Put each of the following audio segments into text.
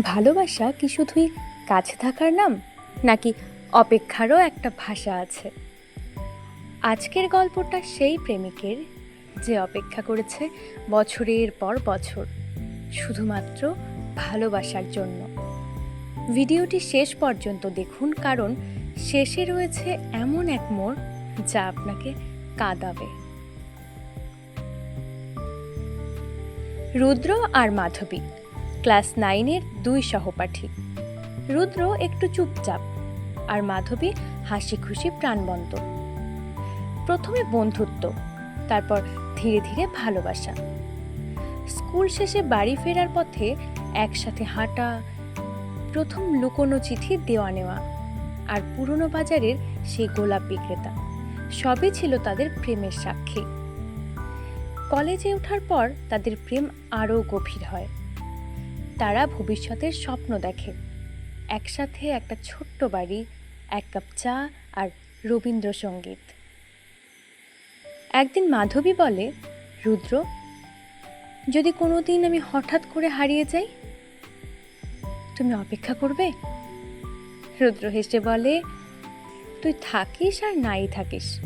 ভালোবাসা কি শুধুই কাছে থাকার নাম, নাকি অপেক্ষারও একটা ভাষা আছে? আজকের গল্পটা সেই প্রেমিকের, যে অপেক্ষা করেছে বছরের পর বছর, শুধুমাত্র ভালোবাসার জন্য। ভিডিওটি শেষ পর্যন্ত দেখুন, কারণ শেষে রয়েছে এমন এক মোড় যা আপনাকে কাঁদাবে। রুদ্র আর মাধবী ক্লাস নাইনের দুই সহপাঠী। রুদ্র একটু চুপচাপ আর মাধবী হাসি খুশি প্রাণবন্ত। প্রথমে বন্ধুত্ব, তারপর ধীরে ধীরে ভালোবাসা। স্কুল শেষে বাড়ি ফেরার পথে একসাথে হাঁটা, প্রথম লুকোনো চিঠি দেওয়া নেওয়া আর পুরনো বাজারের সেই গোলাপ বিক্রেতা, সবই ছিল তাদের প্রেমের সাক্ষী। কলেজে ওঠার পর তাদের প্রেম আরও গভীর হয়। তারা ভবিষ্যতের স্বপ্ন দেখে। একসাথে একটা ছোট্ট বাড়ি, এক কাপ চা আর রবীন্দ্রসঙ্গীত। একদিন মাধবী বলে, রুদ্র, যদি কোনো দিন আমি হঠাৎ করে হারিয়ে যাই, তুমি অপেক্ষা করবে? রুদ্র হেসে বলে, তুই থাকিস আর নাই থাকিস।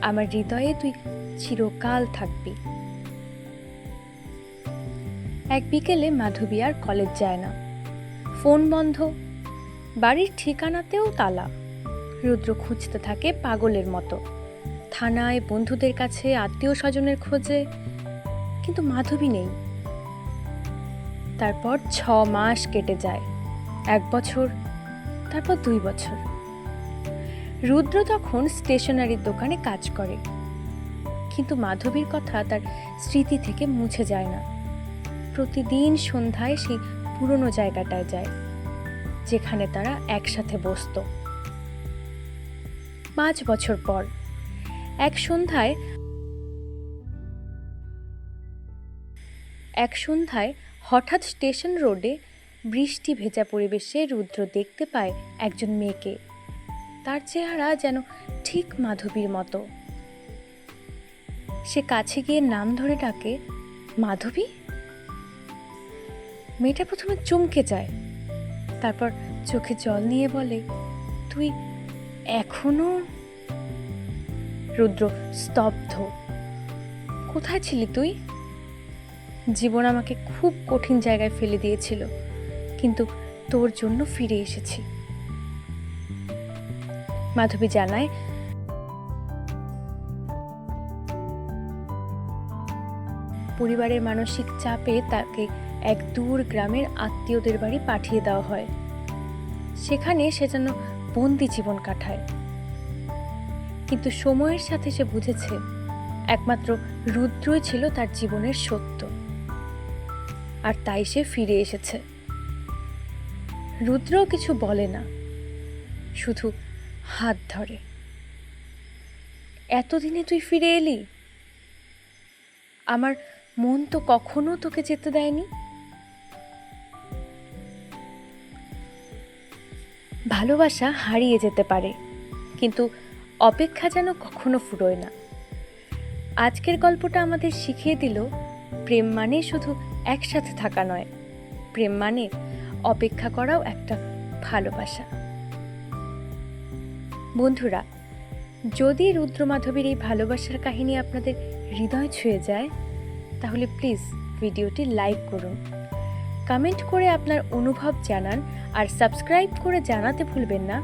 আমার হৃদয়ে তুই চিরকাল থাকবি। এক বিকেলে মাধবী আর কলেজ যায় না। ফোন বন্ধ, বাড়ির ঠিকানাতেও তালা। রুদ্র খুঁজতে থাকে পাগলের মতো। থানায় বন্ধুদের কাছে আত্মীয় স্বজনের খোঁজে, কিন্তু মাধবী নেই। তারপর ছ মাস কেটে যায়। এক বছর, তারপর দুই বছর। রুদ্র তখন স্টেশনারির দোকানে কাজ করে। কিন্তু মাধবীর কথা তার স্মৃতি থেকে মুছে যায় না। প্রতিদিন সন্ধ্যায় সেই পুরনো জায়গাটায় যায়, যেখানে তারা একসাথে বসতো। পাঁচ বছর পর, এক সন্ধ্যায় এক সন্ধ্যায় হঠাৎ স্টেশন রোডে বৃষ্টি ভেজা পরিবেশে রুদ্র দেখতে পায় একজন মেয়েকে। তার চেহারা যেন ঠিক মাধবীর মতো। সে কাছে গিয়ে নাম ধরে ডাকে, মাধবী? মেয়েটা প্রথমে চমকে যায়। তারপর চোখে জল নিয়ে বলে, তুই এখনও রুদ্র স্তব্ধ। কোথায় ছিলি তুই? জীবন আমাকে খুব কঠিন জায়গায় ফেলে দিয়েছিল, কিন্তু তোর জন্য ফিরে এসেছি। মাধবী জানায়, পরিবারের মানসিক চাপে তাকে এক দূর গ্রামের আত্মীয়দের বাড়ি পাঠিয়ে দেওয়া হয়। সেখানে সে যেন বন্দি জীবন কাটায়। কিন্তু সময়ের সাথে সে বুঝেছে, একমাত্র রুদ্রই ছিল তার জীবনের সত্য। আর তাই সে ফিরে এসেছে। রুদ্রও কিছু বলে না, শুধু হাত ধরে। এতদিনে তুই ফিরে এলি? আমার মন তো কখনো তোকে যেতে দেয়নি? ভালোবাসা হারিয়ে যেতে পারে, কিন্তু অপেক্ষা যেন কখনো ফুরোয় না। আজকের গল্পটা আমাদের শিখিয়ে দিল, প্রেম মানে শুধু একসাথে থাকা নয়, প্রেম মানে অপেক্ষা করাও একটা ভালোবাসা। বন্ধুরা, যদি রুদ্রমাধবীর এই ভালোবাসার কাহিনী আপনাদের হৃদয় ছুঁয়ে যায়, তাহলে প্লিজ ভিডিওটি লাইক করুন। কমেন্ট করে আপনার অনুভব জানান আর সাবস্ক্রাইব করে জানাতে ভুলবেন না।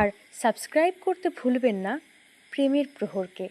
আর সাবস্ক্রাইব করতে ভুলবেন না প্রেমের প্রহরকে।